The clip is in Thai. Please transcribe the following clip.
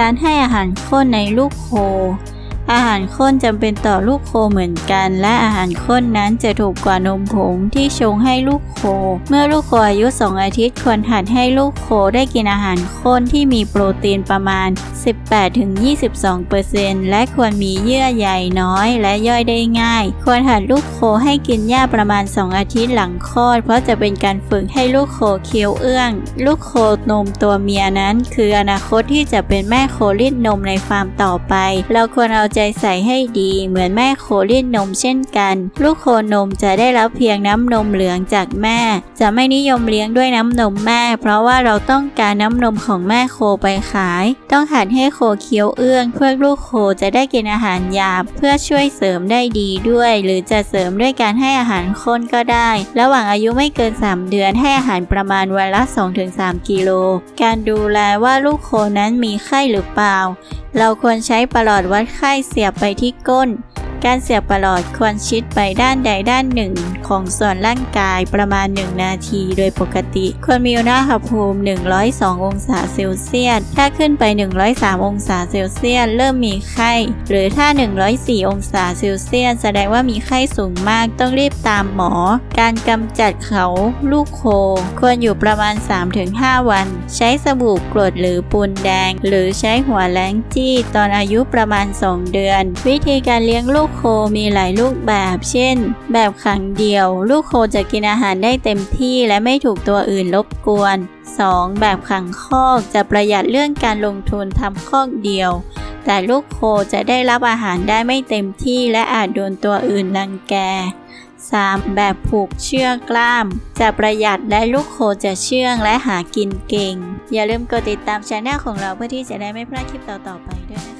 การให้อาหารข้นในลูกโค อาหารข้นจำเป็นต่อลูกโคเหมือนกัน และอาหารข้นนั้นจะถูกกว่านมผงที่ชงให้ลูกโค เมื่อลูกโคอายุ 2 อาทิตย์ควรหัดให้ลูกโคได้กินอาหารข้นที่มีโปรตีนประมาณ 18-22%และควรมีเยื่อใยน้อยและย่อยได้ง่าย ควรหัดลูกโคให้กินหญ้าประมาณ 2 อาทิตย์หลังคลอด เพราะจะเป็นการฝึกให้ลูกโคเคี้ยวเอื้อง ลูกโคนมตัวเมียนั้น คืออนาคตที่จะเป็นแม่โครีดนมในฟาร์มต่อไป เราควรเอาใจใส่ให้ดีเหมือนแม่โครีดนมเช่นกัน ลูกโคนมจะได้รับเพียงน้ำนมเหลืองจากแม่ จะไม่นิยมเลี้ยงด้วยน้ำนมแม่ เพราะว่าเราต้องการน้ำนมของแม่โคไปขาย ต้องหัดให้โคเคี้ยวเอื้อง เพื่อลูกโคจะได้กินอาหารหยาบเพื่อช่วยเสริมได้ดีด้วย หรือจะเสริมด้วยการให้อาหารข้นก็ได้ ระหว่างอายุไม่เกิน 3 เดือนให้อาหารประมาณวันละ 2-3 กิโล การดูแลว่าลูกโคนั้นมีไข้หรือเปล่าเราควรใช้ประหลอดวัดไข้เสียบไปที่ก้น การเสียบประหลอดควรชิดไปด้านใดด้านหนึ่ง ของส่วนร่างกายประมาณ 1 นาที โดยปกติ ควรมีอุณหภูมิ 102 องศาเซลเซียส ถ้าขึ้นไป 103 องศาเซลเซียสเริ่มมีไข้ หรือถ้า 104 องศาเซลเซียสแสดงว่ามีไข้สูงมากต้องรีบตามหมอ การกำจัดเขาลูกโค ควรอยู่ประมาณ 3-5 วัน ใช้สบู่กรดหรือปูนแดง หรือใช้หัวแรงจี้ตอนอายุประมาณ 2 เดือน วิธีการเลี้ยงลูกกโคมีหลายรูปแบบ เช่น แบบขังเดียว ลูกโคจะกินอาหารได้เต็มที่และไม่ถูกตัวอื่นรบกวน 2. แบบขังคอกจะประหยัดเรื่องการลงทุนทำคอกเดียว แต่ลูกโคจะได้รับอาหารได้ไม่เต็มที่และอาจโดนตัวอื่นรังแก 3. แบบผูกเชือกกล้าม จะประหยัดและลูกโคจะเชื่องและหากินเก่ง อย่าลืมกดติดตามช anel ของเราเพื่อที่จะได้ไม่พลาดคลิปต่อๆไปด้วยนะคะ